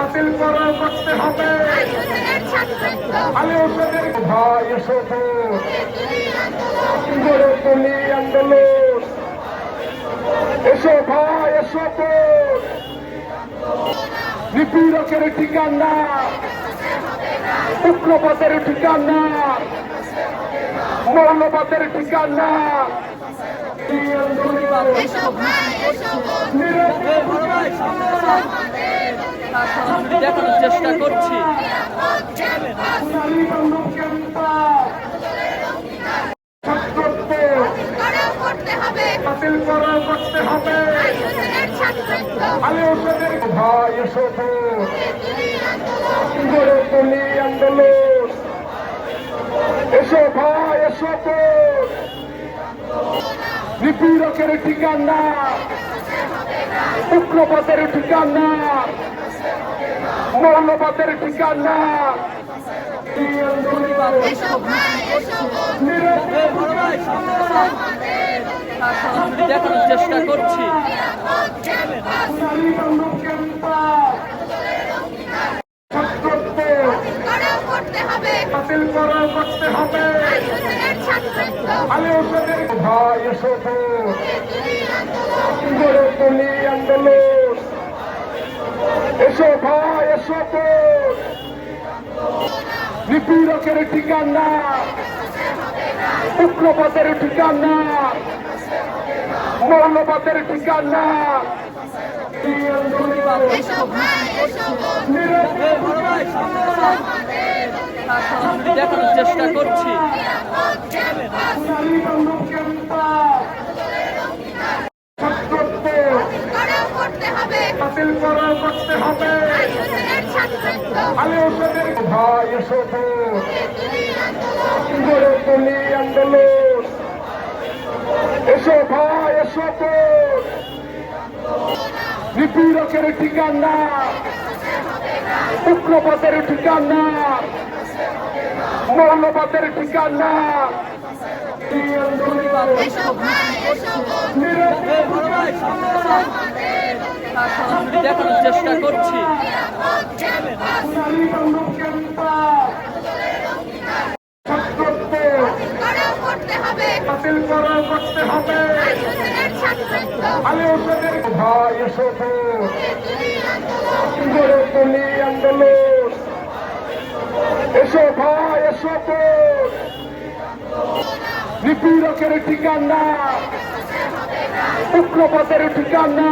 বাতিল করা করতে হবে। আলী হোসেনের ভাই এসো তো গড়ে তুলি আন্দোলন। এসো ভাই এসো নিপীড়কের ঠিকানা উগ্রবাদের ঠিকানা মৌলবাদের ঠিকানা। আন্দোলন এসো ভাই এসো বোন নিরপেক্ষ চেষ্টা করছি। আন্দোলন এসো ভাই এসো নিপীড়কের ঠিকানা উগ্রবাদের ঠিকানা মৌলবাদের ঠিকানা দেখানোর চেষ্টা করছি। আন্দোলন। এসো ভাই। তো নিপীড়কের ঠিকানা উগ্রবাদের ঠিকানা মৌলবাদের ঠিকানা। দেখানোর চেষ্টা করছি। বাতিল করা করতে হবে। ভাই তুলি আন্দোলন। এসো ভাই এসো নিপীড়কের ঠিকানা। উগ্রবাদের ঠিকানা। মৌলবাদের ঠিকানা। এই দেখানোর চেষ্টা করছি। এসো এসো নিপীড়কের ঠিকানা উগ্রবাদের ঠিকানা